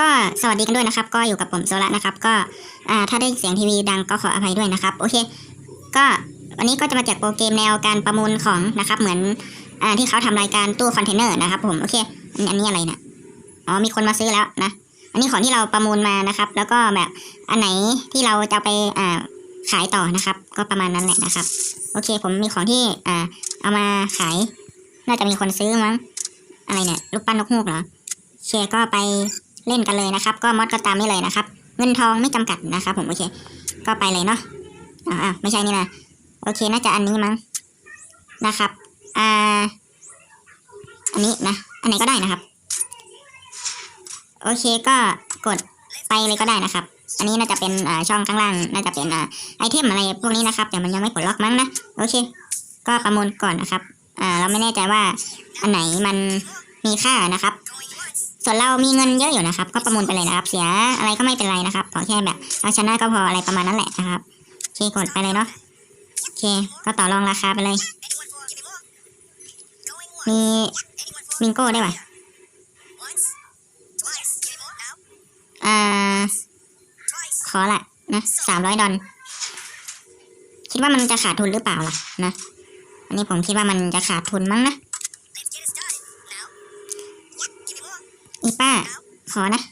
ก็สวัสดีกันด้วยนะครับ ก็อยู่กับผมโซละนะครับ ก็ถ้าได้เสียงทีวีดังก็ขออภัยด้วยนะครับ โอเค ก็วันนี้ก็จะมาแจกโปรเกมแนวการประมูลของนะครับ เหมือนอที่เขาทำรายการตู้คอนเทนเนอร์นะครับ ผมโอเค อันนี้อะไรเนี่ยอ๋อมีคนมาซื้อแล้วนะ อันนี้ของที่เราประมูลมานะครับ แล้วก็แบบอันไหนที่เราจะไปขายต่อนะครับ ก็ประมาณนั้นแหละนะครับ โอเค ผมมีของที่อ่าเอามาขาย น่าจะมีคนซื้อมั้งอะไรเนี่ยรูปปั้นนกฮูกเหรอโอเคก็ไป เล่นกันเลยนะครับ ก็มอดก็ตามนี้เลยนะครับ เงินทองไม่จำกัดนะครับ ผมโอเค ก็ไปเลยเนาะอ่าไม่ใช่นี่นะโอเคน่าจะอันนี้มั้งนะครับอ่าอันนี้นะอันไหนก็ได้นะครับ โอเคก็กดไปเลยก็ได้นะครับ อันนี้น่าจะเป็นอ่าช่องข้างล่าง น่าจะเป็นอ่าไอเทมอะไรพวกนี้นะครับแต่มันยังไม่ปลดล็อกมั้งนะโอเค ก็ประมูลก่อนนะครับอ่าเราไม่แน่ใจว่าอันไหนมันมีค่านะครับ ส่วนเรามีเงินเยอะอยู่นะครับ ก็ประมูลไปเลยนะครับ เสียอะไรก็ไม่เป็นไรนะครับขอแค่แบบเอาชนะก็พออะไรประมาณนั้นแหละนะครับโอเคกดไปเลยเนาะโอเค ก็ต่อรองราคาไปเลย มีมิงโก้ได้วยว่ะอ่าขอละนะสามร้อยดอลคิดว่ามันจะขาดทุนหรือเปล่าล่ะนะ อันนี้ผมคิดว่ามันจะขาดทุนมั้งนะ อีป้า ขอนะ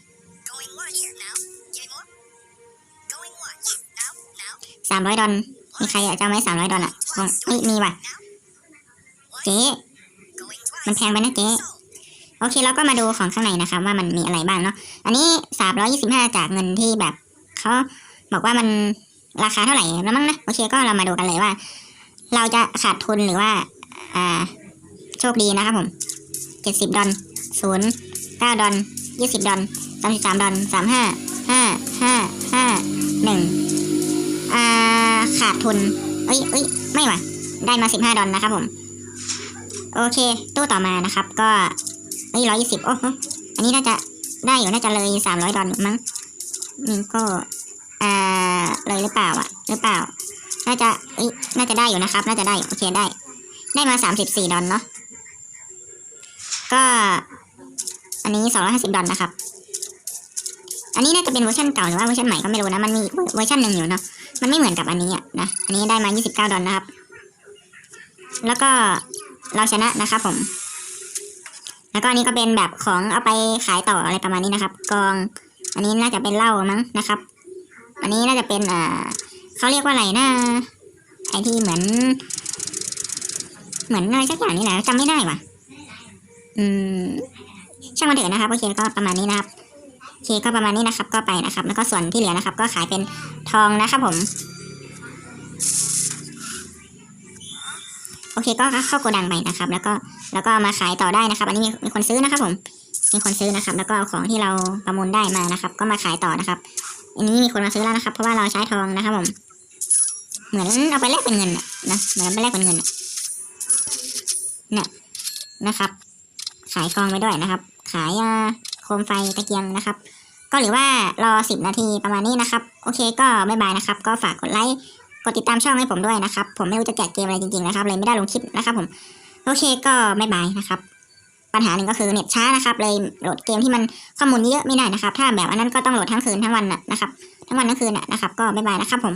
สามร้อยดอลมีใครอยากจะเอาไหมสามร้อยดอลอะคงเอ้ยมีว่ะ เจ๊ มันแพงไปนะเจ๊ โอเคเราก็มาดูของข้างในนะครับว่ามันมีอะไรบ้างเนาะ อันนี้สามร้อยี่สิบห้าจากเงินที่แบบเขาบอกว่ามันราคาเท่าไหร่แล้วมั้งนะ โอเคก็เรามาดูกันเลยว่า เราจะขาดทุนหรือว่า อ่า โชคดีนะครับผมเจ็ดสิบดอลศูนย์ เก้าดอลยี่สิบดอลสามสิบสามดอลสามห้าห้าห้าห้าหนึ่งอ่าขาดทุนเอ้ยเอ้ยไม่ว่ะ ได้มาสิบห้าดอลนะครับผม โอเค ตู้ต่อมานะครับ ก็เอ้ยร้อยยี่สิบโอ้โหอันนี้น่าจะได้อยู่น่าจะเลยสามร้อยดอลมั้งมิงโก็อ่าเลยหรือเปล่าอะ หรือเปล่า น่าจะเอ้ยน่าจะได้อยู่นะครับ น่าจะได้ โอเคได้ ได้มาสามสิบสี่ดอลเนาะก็ อันนี้สองร้อยห้าสิบดอลนะครับ อันนี้น่าจะเป็นเวอร์ชันเก่าหรือว่าเวอร์ชันใหม่ก็ไม่รู้นะ มันมีเวอร์ชันหนึ่งอยู่เนาะ มันไม่เหมือนกับอันนี้อะนะ อันนี้ได้มายี่สิบเก้าดอลนะครับ แล้วก็เราชนะนะครับผม แล้วก็อันนี้ก็เป็นแบบของเอาไปขายต่ออะไรประมาณนี้นะครับ กอง อันนี้น่าจะเป็นเหล้ามั้งนะครับ อันนี้น่าจะเป็นอ่าเขาเรียกว่าอะไรนะไอที่เหมือน เหมือนอะไรสักอย่างนี่แหละจำไม่ได้ว่ะ อืม ช่างมันเถอะนะครับโอเคก็ประมาณนี้นะครับโอเคก็ประมาณนี้นะครับ ก็ไปนะครับ แล้วก็ส่วนที่เหลือนะครับ ก็ขายเป็นทองนะครับผมโอเคก็เข้าโกดังไปนะครับ แล้วก็แล้วก็มาขายต่อได้นะครับ อันนี้มีมีคนซื้อนะครับ ผมมีคนซื้อนะครับ แล้วก็เอาของที่เราประมูลได้มานะครับ ก็มาขายต่อนะครับ อันนี้มีคนมาซื้อแล้วนะครับ เพราะว่าเราใช้ทองนะครับผม เหมือนเอาไปแลกเป็นเงินนะเหมือนไปแลกเป็นเงินเนี่ยนะครับ ขายกองไปด้วยนะครับ ขายโคมไฟตะเกียงนะครับ ก็หรือว่ารอสิบนาทีประมาณนี้นะครับ โอเคก็บายบายนะครับ ก็ฝากกดไลค์กดติดตามช่องให้ผมด้วยนะครับ ผมไม่รู้จะแจกเกมอะไรจริงๆนะครับเลยไม่ได้ลงคลิปนะครับผมโอเคก็บายบายนะครับปัญหาหนึ่งก็คือเน็ตช้านะครับ เลยโหลดเกมที่มันข้อมูลเยอะไม่ได้นะครับ ถ้าแบบอันนั้นก็ต้องโหลดทั้งคืนทั้งวันนะครับ ทั้งวันทั้งคืนนะนะครับ ก็บายบายนะครับผม